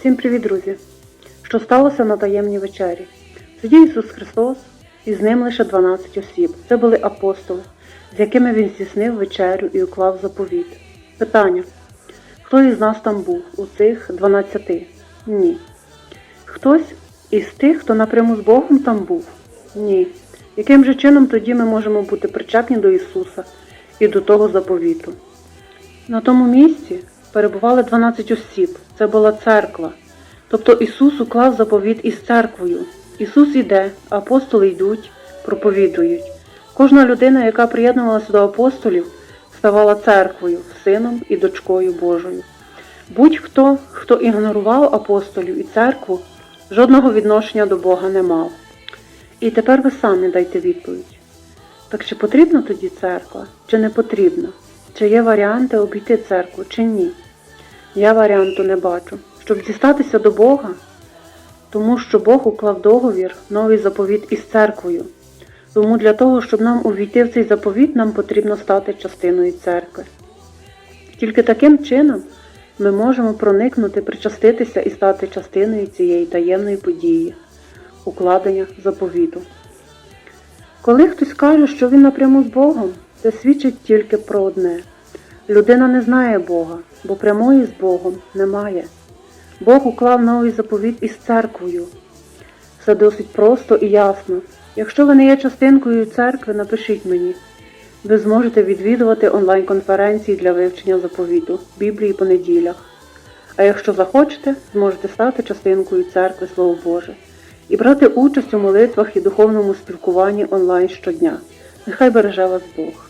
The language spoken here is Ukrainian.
Всім привіт, друзі! Що сталося на таємній вечері? Тоді Ісус Христос і з ним лише 12 осіб. Це були апостоли, з якими Він здійснив вечерю і уклав заповіт. Питання: хто із нас там був у цих 12? Ні. Хтось із тих, хто напряму з Богом там був? Ні. Яким же чином тоді ми можемо бути причетні до Ісуса і до того заповіту? На тому місці перебували 12 осіб. Це була церква. Тобто Ісус уклав заповіт із церквою. Ісус іде, апостоли йдуть, проповідують. Кожна людина, яка приєднувалася до апостолів, ставала церквою, сином і дочкою Божою. Будь-хто, хто ігнорував апостолів і церкву, жодного відношення до Бога не мав. І тепер ви самі дайте відповідь. Так чи потрібна тоді церква, чи не потрібна? Чи є варіанти обійти церкву, чи ні? Я варіанту не бачу. Щоб дістатися до Бога, тому що Бог уклав договір, новий заповіт із церквою. Тому для того, щоб нам увійти в цей заповіт, нам потрібно стати частиною церкви. Тільки таким чином ми можемо проникнути, причаститися і стати частиною цієї таємної події, укладення заповіту. Коли хтось каже, що він напряму з Богом, це свідчить тільки про одне. Людина не знає Бога, бо прямої з Богом немає. Бог уклав новий заповіт із церквою. Все досить просто і ясно. Якщо ви не є частинкою церкви, напишіть мені. Ви зможете відвідувати онлайн-конференції для вивчення заповіту Біблії по неділях. А якщо захочете, зможете стати частинкою церкви Слово Боже і брати участь у молитвах і духовному спілкуванні онлайн щодня. Нехай береже вас Бог.